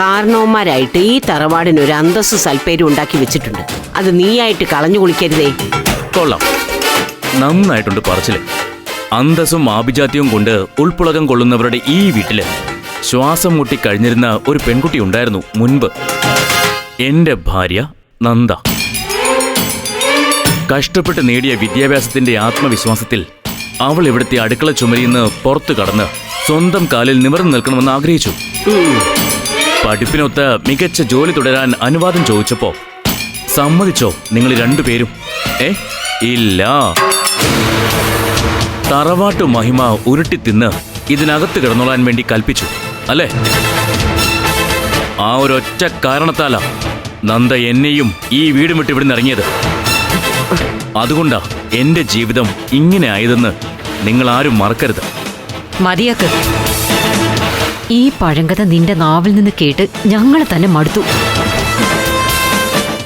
കാരണവന്മാരായിട്ട് ഈ തറവാടിന് ഒരു അന്തസ്സ് സൽപ്പേരും ഉണ്ടാക്കി വെച്ചിട്ടുണ്ട്. അത് നീയായിട്ട് കളഞ്ഞു കുളിക്കരുതേ. കൊള്ളാം. നന്നായിട്ടുണ്ട് പറച്ചിൽ. അന്തസ്സും ആഭിജാത്യവും കൊണ്ട് ഉൾപ്പുളകം കൊള്ളുന്നവരുടെ ഈ വീട്ടിൽ ശ്വാസം മുട്ടി കഴിഞ്ഞിരുന്ന ഒരു പെൺകുട്ടി ഉണ്ടായിരുന്നു മുൻപ്. എന്റെ ഭാര്യ നന്ദ. കഷ്ടപ്പെട്ട് നേടിയ വിദ്യാഭ്യാസത്തിന്റെ ആത്മവിശ്വാസത്തിൽ അവൾ ഇവിടുത്തെ അടുക്കള ചുമരിയിൽ നിന്ന് പുറത്തു കടന്ന് സ്വന്തം കാലിൽ നിവർന്നു നിൽക്കണമെന്ന് ആഗ്രഹിച്ചു. പഠിപ്പിനൊത്ത് മികച്ച ജോലി തുടരാൻ അനുവാദം ചോദിച്ചപ്പോ സമ്മതിച്ചോ നിങ്ങൾ രണ്ടുപേരും? ഏ? ഇല്ല. തറവാട്ടു മഹിമ ഉരുട്ടി തിന്ന് ഇതിനകത്ത് കിടന്നോളാൻ വേണ്ടി കൽപ്പിച്ചു അല്ലേ? ആ ഒരൊറ്റ കാരണത്താലാ നന്ദ എന്നെയും ഈ വീട് വിട്ട് ഇവിടുന്ന് ഇറങ്ങിയത്. അതുകൊണ്ടാ എന്റെ ജീവിതം ഇങ്ങനെ ആയതെന്ന് നിങ്ങൾ ആരും മറക്കരുത്. മതിയാക്ക്. ഈ പഴങ്കഥ നിന്റെ നാവിൽ നിന്ന് കേട്ട് ഞങ്ങൾ തന്നെ മടുത്തു.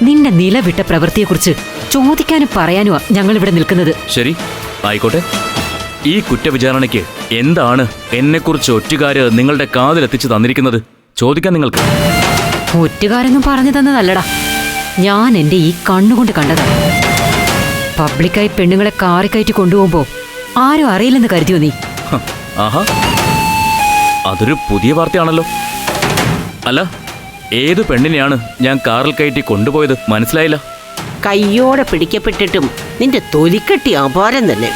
നിന്റെ നിലവിട്ട പ്രവൃത്തിയെക്കുറിച്ച് ചോദിക്കാനും പറയാനുമാ ഞങ്ങൾ ഇവിടെ നിൽക്കുന്നത്. ശരി ആയിക്കോട്ടെ. ഈ കുറ്റവിചാരണയ്ക്ക് എന്താണ് എന്നെക്കുറിച്ച് ഒറ്റുകാര് നിങ്ങളുടെ കാതിലെത്തിച്ച് തന്നിരിക്കുന്നത്? ചോദിക്കാൻ നിങ്ങൾക്ക്. ഒറ്റുകാരൊന്നും പറഞ്ഞു തന്നതല്ലടാ. ഞാൻ എന്റെ ഈ കണ്ണുകൊണ്ട് കണ്ടതാ. പബ്ലിക്കായി പെണ്ണുങ്ങളെ കാറിക്കയറ്റി കൊണ്ടുപോകുമ്പോ ആരും അറിയില്ലെന്ന് കരുതിയോ നീ? ആഹാ. അതൊരു പുതിയ വാർത്തയാണല്ലോ. അല്ല ഏത് പെണ്ണിനെയാണ് ഞാൻ കാറിൽ കയറ്റി കൊണ്ടുപോയത്? മനസ്സിലായില്ല. കയ്യോടെ പിടിക്കപ്പെട്ടിട്ടും നിന്റെ തൊലിക്കെട്ടി അപാരം തന്നെ.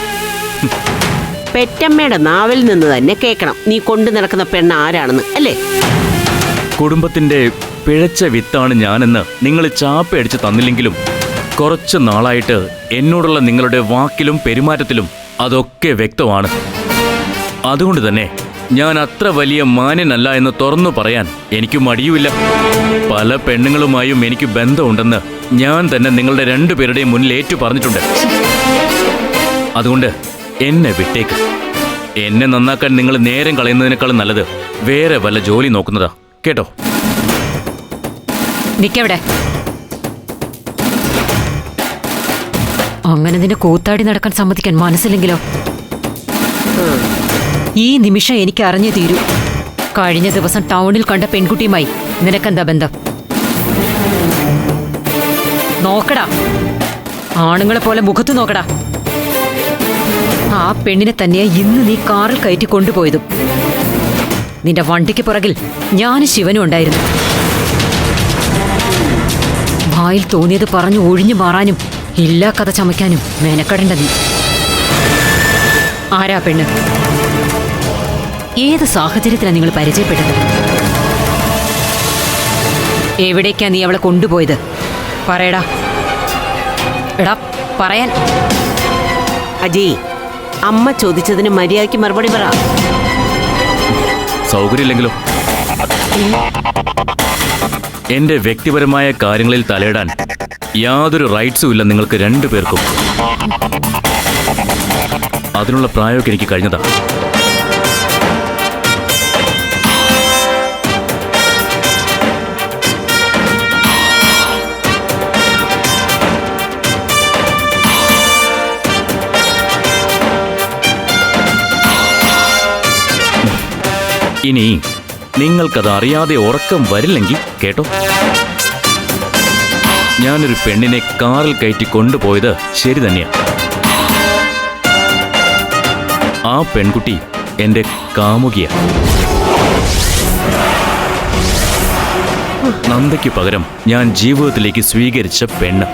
പെറ്റമ്മയുടെ നാവിൽ നിന്ന് തന്നെ കേൾക്കണം നീ കൊണ്ടു നടക്കുന്ന പെണ്ണ് ആരാണെന്ന് അല്ലേ? കുടുംബത്തിന്റെ പിഴച്ച വിത്താണ് ഞാനെന്ന് നിങ്ങൾ ചാപ്പയടിച്ച് തന്നില്ലെങ്കിലും കുറച്ച് നാളായിട്ട് എന്നോടുള്ള നിങ്ങളുടെ വാക്കിലും പെരുമാറ്റത്തിലും അതൊക്കെ വ്യക്തമാണ്. അതുകൊണ്ട് തന്നെ ഞാൻ അത്ര വലിയ മാന്യനല്ല എന്ന് തുറന്നു പറയാൻ എനിക്ക് മടിയുമില്ല. പല പെണ്ണുങ്ങളുമായും എനിക്ക് ബന്ധമുണ്ടെന്ന് ഞാൻ തന്നെ നിങ്ങളുടെ രണ്ടുപേരുടെയും മുന്നിൽ ഏറ്റു പറഞ്ഞിട്ടുണ്ട് അതുകൊണ്ട് എന്നെ വിട്ടേക്ക്. എന്നെ നന്നാക്കാൻ നിങ്ങൾ നേരം കളയുന്നതിനേക്കാളും നല്ലത് വേറെ വല്ല ജോലി നോക്കുന്നതാ. കേട്ടോ? നിക്കവിടെ? അങ്ങനെ നിന്നെ കൂത്താടി നടക്കാൻ സമ്മതിക്കാൻ മനസ്സില്ലെങ്കിലോ? ഈ നിമിഷം എനിക്ക് അറിഞ്ഞു തീരൂ. കഴിഞ്ഞ ദിവസം ടൗണിൽ കണ്ട പെൺകുട്ടിയുമായി നിനക്കെന്താ ബന്ധം? നോക്കടാ. ആണുങ്ങളെ പോലെ മുഖത്ത് നോക്കടാ. ആ പെണ്ണിനെ തന്നെയാ ഇന്ന് നീ കാറിൽ കയറ്റി കൊണ്ടുപോയതും. നിന്റെ വണ്ടിക്ക് പുറകിൽ ഞാൻ ശിവനും ഉണ്ടായിരുന്നു. വായിൽ തോന്നിയത് പറഞ്ഞു ഒഴിഞ്ഞു മാറാനും ഇല്ലാ കഥ ചമയ്ക്കാനും മെനക്കെടേണ്ട നീ. ആരാ പെണ്ണ്? ഏത് സാഹചര്യത്തിലാണ് നിങ്ങൾ പരിചയപ്പെട്ടത്? എവിടേക്കാ നീ അവളെ കൊണ്ടുപോയത്? പറയടാ. എടാ പറയാൻ. അജയ് അമ്മ ചോദിച്ചതിന് മര്യാദയ്ക്ക് മറുപടി പറ. സൗകര്യമില്ലെങ്കിലോ? എന്റെ വ്യക്തിപരമായ കാര്യങ്ങളിൽ തലയിടാൻ യാതൊരു റൈറ്റ്സും ഇല്ല നിങ്ങൾക്ക് രണ്ടുപേർക്കും അതിനുള്ള പ്രായമൊക്കെ എനിക്ക് കഴിഞ്ഞതാ. ഇനി നിങ്ങൾക്കത് അറിയാതെ ഉറക്കം വരില്ലെങ്കിൽ കേട്ടോ. ഞാനൊരു പെണ്ണിനെ കാറിൽ കയറ്റി കൊണ്ടുപോയത് ശരി തന്നെയാ. ആ പെൺകുട്ടി എന്റെ കാമുകിയ. നന്ദയ്ക്ക് പകരം ഞാൻ ജീവിതത്തിലേക്ക് സ്വീകരിച്ച പെണ്ണ്.